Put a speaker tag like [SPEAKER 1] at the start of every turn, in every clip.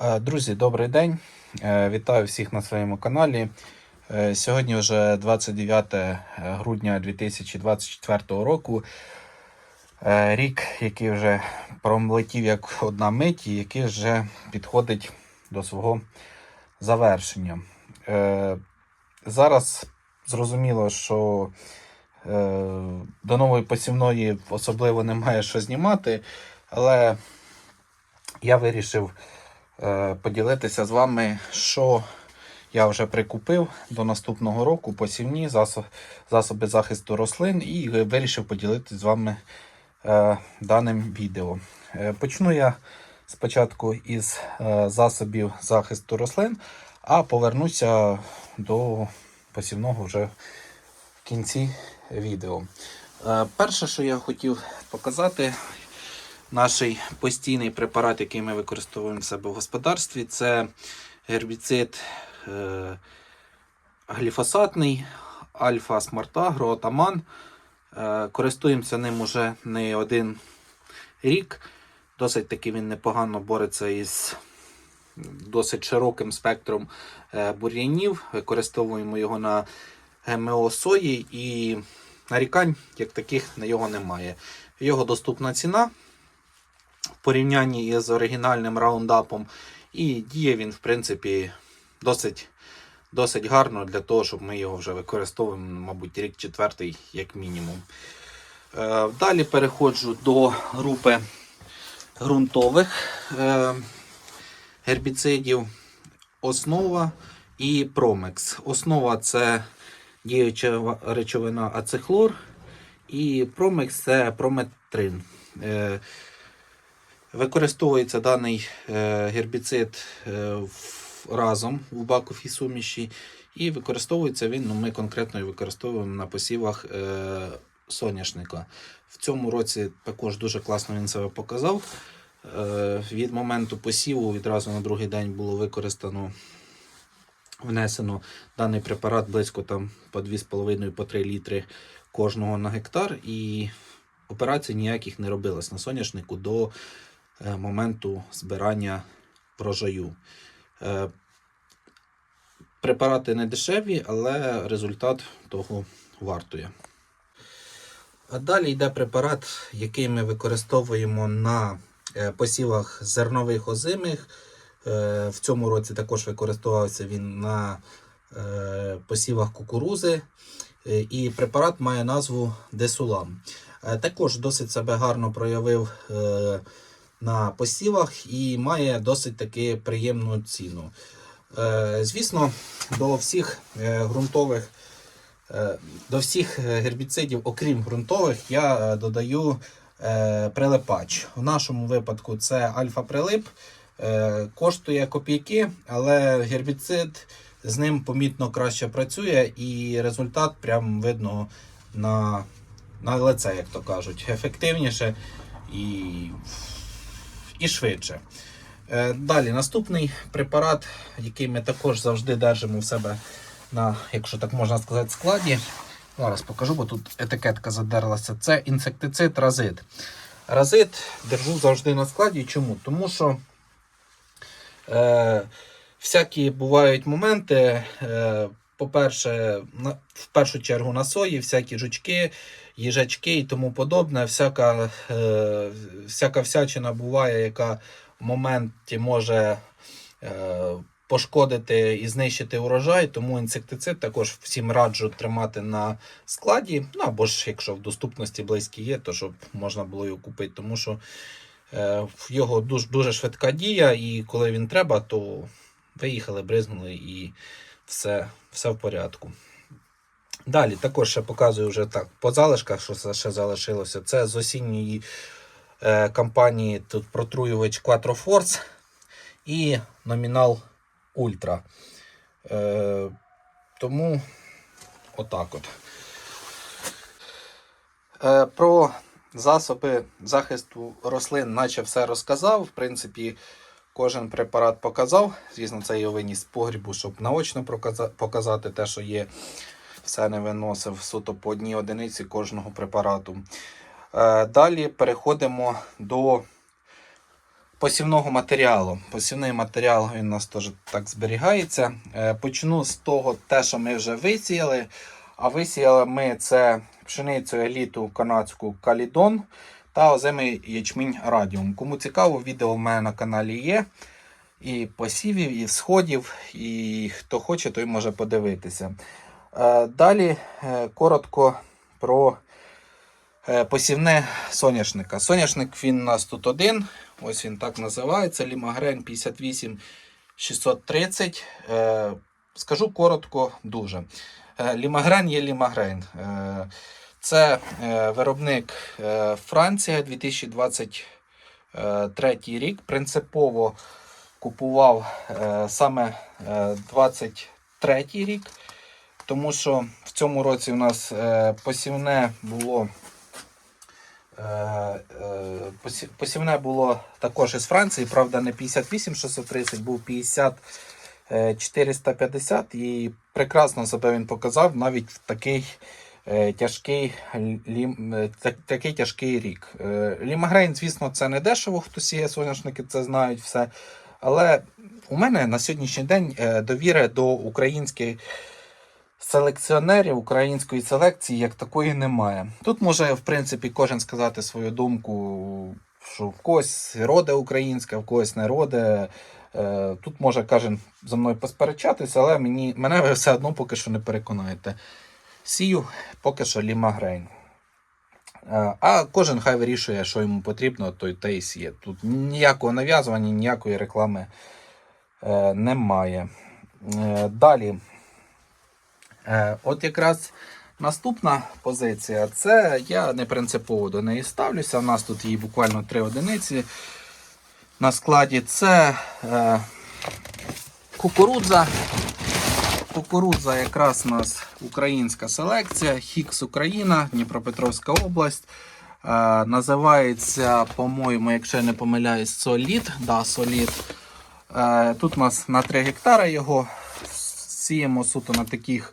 [SPEAKER 1] Е, Друзі, добрий день. Е, Вітаю всіх на своєму каналі. Е, Сьогодні вже 29 грудня 2024 року. Рік, який вже промлетів як одна мить, і який вже підходить до свого завершення. Зараз зрозуміло, що до нової посівної особливо немає що знімати, але я вирішив поділитися з вами, що я вже прикупив до наступного року посівні засоби захисту рослин і вирішив поділитися з вами е, даним відео. Е, почну я спочатку із е, засобів захисту рослин, а повернуся до посівного вже в кінці відео. Е, перше, що я хотів показати, наш постійний препарат, який ми використовуємо в себе в господарстві, це гербіцид е, гліфосатний Альфа Смартагро Отаман. Е, користуємося ним уже не один рік. Досить таки він непогано бореться із досить широким спектром е, бур'янів. Використовуємо його на ГМО сої і нарікань, як таких, на його немає. Його доступна ціна в порівнянні із оригінальним раундапом. І діє він, в принципі, досить, досить гарно для того, щоб ми його вже використовуємо, мабуть, рік четвертий, як мінімум. Е, Далі переходжу до групи ґрунтових е, гербіцидів. Основа і промекс. Основа це діюча речовина ацихлор, і промекс це прометрин. Використовується даний е, гербіцид е, разом в баковій суміші, і використовується він. Ну, ми конкретно використовуємо на посівах е, соняшника. В цьому році також дуже класно він себе показав. Від моменту посіву відразу на другий день було використано, внесено даний препарат близько там по 2,5 по 3 літри кожного на гектар. І операцій ніяких не робилось на соняшнику до моменту збирання врожаю. Е, Препарати не дешеві, але результат того вартує. А далі йде препарат, який ми використовуємо на е, посівах зернових озимих. Е, В цьому році також використовувався він на е, посівах кукурузи. Е, І препарат має назву Десулам. Е, Також досить себе гарно проявив е, на посівах і має досить таки приємну ціну. Е, Звісно, до всіх е, ґрунтових Е, До всіх гербіцидів, окрім ґрунтових, я додаю прилипач. В нашому випадку це альфа-прилип. Коштує копійки, але гербіцид з ним помітно краще працює, і результат прям видно на, на лице, як то кажуть. Ефективніше і, і швидше. Е, Далі, наступний препарат, який ми також завжди держимо в себе на, якщо так можна сказати, складі. Зараз покажу, бо тут етикетка задерлася. Це інсектицид разит. Разит держу завжди на складі. Чому? Тому що е, всякі бувають моменти. Е, по-перше, в першу чергу на сої, всякі жучки, їжачки і тому подобне. Всяка, е, всяка всячина буває, яка в моменті може. Е, пошкодити і знищити урожай, тому інсектицид також всім раджу тримати на складі. Ну або ж, якщо в доступності близькі є, то щоб можна було його купити, тому що е, його дуже, дуже швидка дія, і коли він треба, то виїхали, бризнули і все, все в порядку. Далі також ще показую вже так по залишках, що ще залишилося. Це з осінньої е, кампанії тут протруювач Quattro Force і номінал Ультра. Е, тому отак от. Е, про засоби захисту рослин, наче все розказав. В принципі, кожен препарат показав. Звісно, це я виніс з погрібу, щоб наочно показати те, що є. Все не виносив суто по одній одиниці кожного препарату. Е, далі переходимо до посівного матеріалу. Посівний матеріал він у нас теж так зберігається. Е, Почну з того, те, що ми вже висіяли. А висіяли ми це пшеницю еліту канадську Калідон та озимий ячмінь Радіум. Кому цікаво, відео в мене на каналі є. І посівів, і сходів, і хто хоче, той може подивитися. Е, Далі е, коротко про е, посівне соняшника. Соняшник він у нас тут один. Ось він так називається. Лімагрен 58 630. Е, Скажу коротко дуже. Лімагрен є лімагрен. Це е, виробник е, Франція 2023 рік. Принципово купував е, саме е, 23 рік, тому що в цьому році у нас посівне було. посі- Посівне було також із Франції, правда, не 58 630, був 50 е, 450 і прекрасно себе він показав навіть в такий тяжкий, лім, е, такий тяжкий рік. Е, Лімагрейн, звісно, це не дешево, хто сіє соняшники, це знають все. Але у мене на сьогоднішній день е, довіри до українських селекціонерів, української селекції як такої немає. Тут може, в принципі, кожен сказати свою думку, що в когось роде українська, в когось не роде. Е, Тут може кожен за мною посперечатися, але мені, мене ви все одно поки що не переконаєте. Сію поки що лімагрейн. Е, А кожен хай вирішує, що йому потрібно, то й те і сіє. Тут ніякого нав'язування, ніякої реклами е, немає. Е, Далі. От якраз наступна позиція це я не принципово до неї ставлюся. У нас тут її буквально три одиниці. На складі це кукурудза. Кукурудза якраз у нас українська селекція, Хікс Україна, Дніпропетровська область. Е, називається, по-моєму, якщо я не помиляюсь, Солід. Да, Солід. Е, тут у нас на 3 гектара його сіємо суто на таких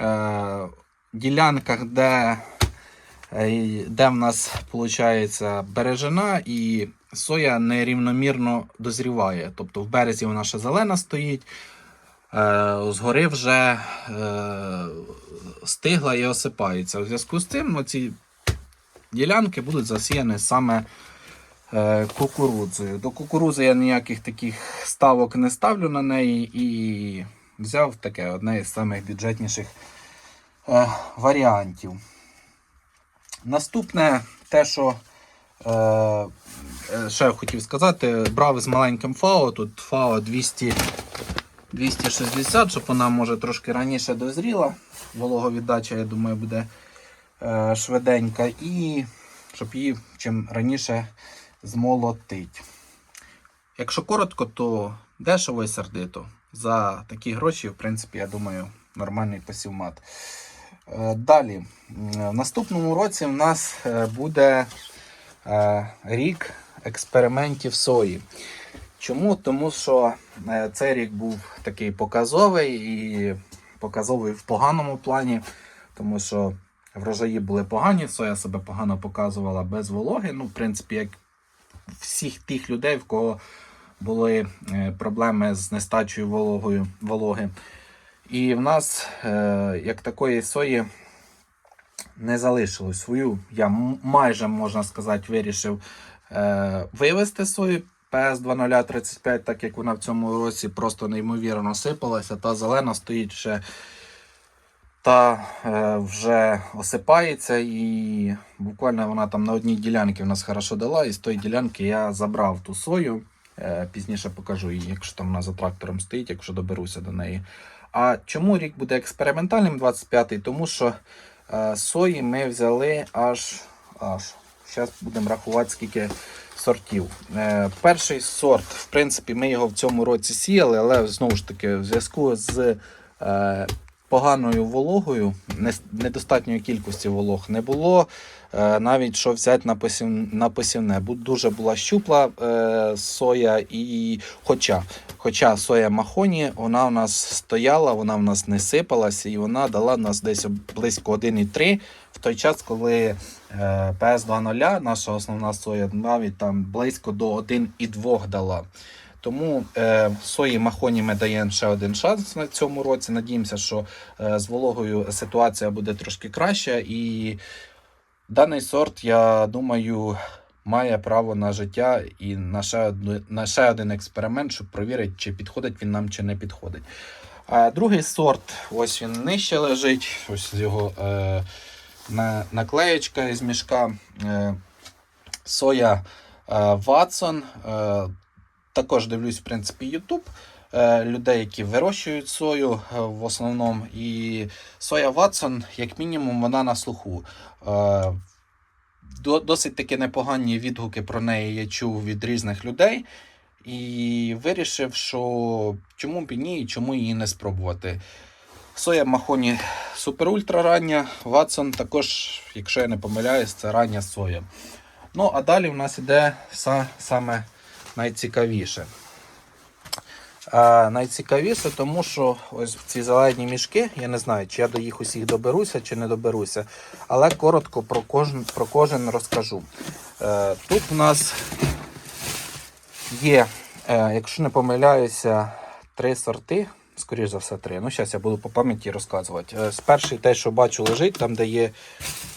[SPEAKER 1] е, ділянках, де, е, де в нас виходить бережина і соя нерівномірно дозріває. Тобто в березі вона ще зелена стоїть, згори вже е, стигла і осипається. У зв'язку з цим ці ділянки будуть засіяні саме е, кукурудзою. До кукурудзи я ніяких таких ставок не ставлю на неї і взяв таке одне із самих бюджетніших е, варіантів. Наступне те, що е, е, ще хотів сказати, брав з маленьким ФАО, тут ФАО 200, 260, щоб вона може трошки раніше дозріла. Вологовіддача, я думаю, буде е, швиденька. І щоб її чим раніше змолотить. Якщо коротко, то дешево і сердито. За такі гроші, в принципі, я думаю, нормальний посівмат. Е, Далі, в наступному році в нас е, буде е, рік експериментів сої. Чому? Тому що е, цей рік був такий показовий і показовий в поганому плані, тому що врожаї були погані, соя себе погано показувала без вологи. Ну, в принципі, як всіх тих людей, в кого були е, проблеми з нестачею вологою, вологи. І в нас, е, як такої сої, не залишилось свою. Я майже, можна сказати, вирішив вивести сою ps 2035, так як вона в цьому році просто неймовірно сипалася. Та зелена стоїть ще та е, вже осипається, і буквально вона там на одній ділянці в нас хорошо дала, і з тої ділянки я забрав ту сою. Е, Пізніше покажу її, якщо там вона за трактором стоїть, якщо доберуся до неї. А чому рік буде експериментальним 25-й? Тому що е, сої ми взяли аж. аж. Зараз будемо рахувати, скільки сортів. Е, перший сорт, в принципі, ми його в цьому році сіяли, але знову ж таки, в зв'язку з е, поганою вологою, недостатньої кількості волог не було. Е, навіть що взяти на, посів, на посівне. Дуже була щупла е, соя, і хоча, хоча соя махоні, вона у нас стояла, вона в нас не сипалася, і вона дала нас десь близько 1,3 в той час, коли е, ps 2.0, наша основна соя, навіть там близько до 1,2 дала. Тому е, сої махоні ми даємо ще один шанс на цьому році. Надіємося, що е, з вологою ситуація буде трошки краща. І даний сорт, я думаю, має право на життя і на ще, одну, на ще один експеримент, щоб перевірити, чи підходить він нам, чи не підходить. А другий сорт, ось він нижче лежить. Ось його е, наклеєчка із мішка. Е, соя е, Watson. Е, також дивлюсь, в принципі, е, людей, які вирощують сою в основному. І соя Watson, як мінімум, вона на слуху. Досить таки непогані відгуки про неї я чув від різних людей. І вирішив, що чому б і ні, і чому її не спробувати. Соя Махоні супер ультра рання, Watson також, якщо я не помиляюсь, це рання соя. Ну, а далі в нас іде са, саме найцікавіше. А, найцікавіше, тому що ось ці зелені мішки, я не знаю, чи я до їх усіх доберуся, чи не доберуся. Але коротко про кожен, про кожен розкажу. Е, тут у нас є, е, якщо не помиляюся, три сорти. Скоріше за все, три. Ну, зараз я буду по пам'яті розказувати. Е, з перший те, що бачу, лежить, там, де є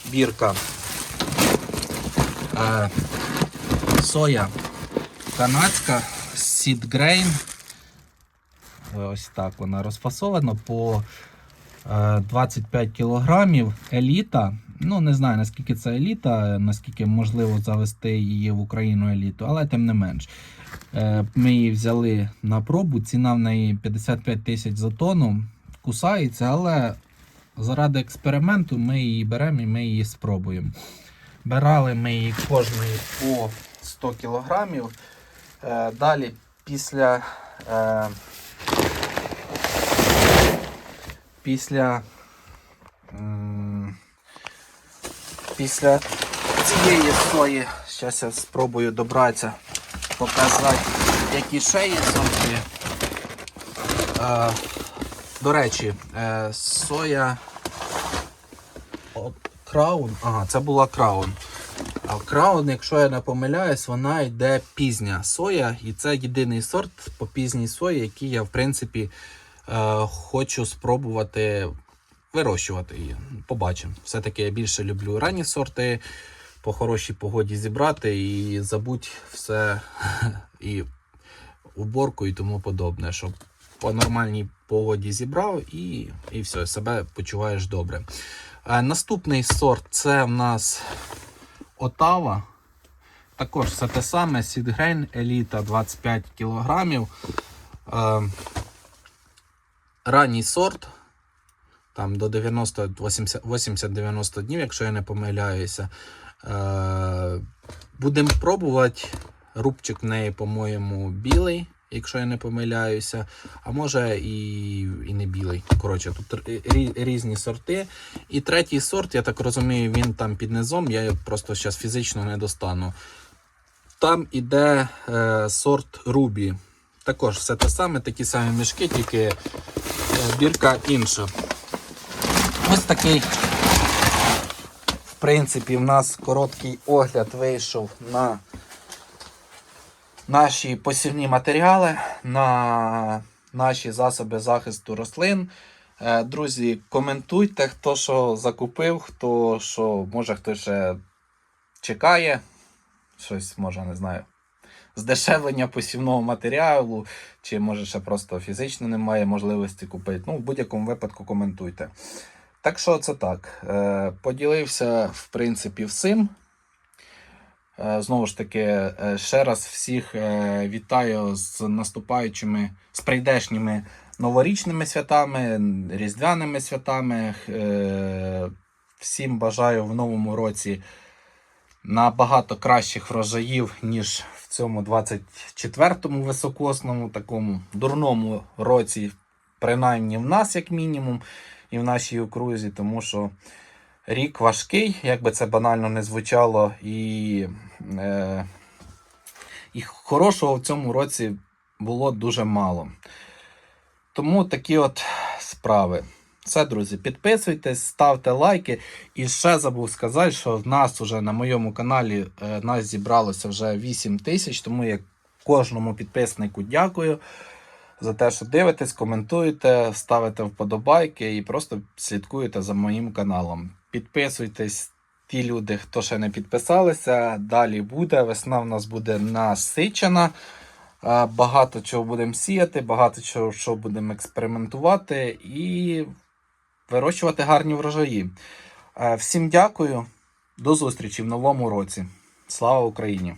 [SPEAKER 1] бірка. Е, соя канадська Grain. Ось так вона розфасована по е, 25 кілограмів. Еліта. Ну, не знаю наскільки це еліта, наскільки можливо завести її в Україну еліту, але тим не менш. Е, Ми її взяли на пробу. Ціна в неї 55 тисяч за тонну. Кусається, але заради експерименту ми її беремо і ми її спробуємо. Брали ми її кожної по 100 кілограмів. Е, Далі після, е, після, після цієї сої, зараз я спробую добратися, показати, які ще є сорти. Е, До речі, е, соя от, краун. Ага, це була краун. А краун, якщо я не помиляюсь, вона йде пізня соя, і це єдиний сорт по пізній сої, який я, в принципі, е, хочу спробувати вирощувати її. Побачимо. Все-таки я більше люблю ранні сорти, по хорошій погоді зібрати і забудь все і уборку і тому подобне, щоб по нормальній погоді зібрав і, і все, себе почуваєш добре. Наступний сорт це в нас Отава. Також все те саме, Сідгрейн Еліта 25 кг. Е, ранній сорт. Там до 90 80-90 днів, якщо я не помиляюся. Е, будемо пробувати. Рубчик в неї, по-моєму, білий, якщо я не помиляюся. А може і, і не білий. Коротше, тут різні сорти. І третій сорт, я так розумію, він там під низом, я його просто зараз фізично не достану. Там іде е, сорт Рубі. Також все те саме, такі самі мішки, тільки е, бірка інша. Ось такий, в принципі, в нас короткий огляд вийшов на наші посівні матеріали, на наші засоби захисту рослин. Е, Друзі, коментуйте, хто що закупив, хто що, може хто ще чекає. Щось, може, не знаю. Здешевлення посівного матеріалу, чи може ще просто фізично немає можливості купити. Ну, в будь-якому випадку коментуйте. Так що це так. Е, Поділився, в принципі, всім. Е, Знову ж таки, е, ще раз всіх вітаю з наступаючими, з прийдешніми новорічними святами, різдвяними святами. Всім бажаю в новому році набагато кращих врожаїв, ніж в цьому 24-му високосному, такому дурному році, принаймні в нас, як мінімум, і в нашій окрузі, тому що рік важкий, як би це банально не звучало, і, е, і хорошого в цьому році було дуже мало. Тому такі от справи. Все, друзі, підписуйтесь, ставте лайки. І ще забув сказати, що в нас вже на моєму каналі е, нас зібралося вже 8 тисяч, тому я кожному підписнику дякую за те, що дивитесь, коментуєте, ставите вподобайки і просто слідкуєте за моїм каналом. Підписуйтесь, ті люди, хто ще не підписалися. Далі буде. Весна в нас буде насичена. Багато чого будемо сіяти, багато чого що будемо експериментувати і вирощувати гарні врожаї. Е, Всім дякую, до зустрічі в новому році. Слава Україні!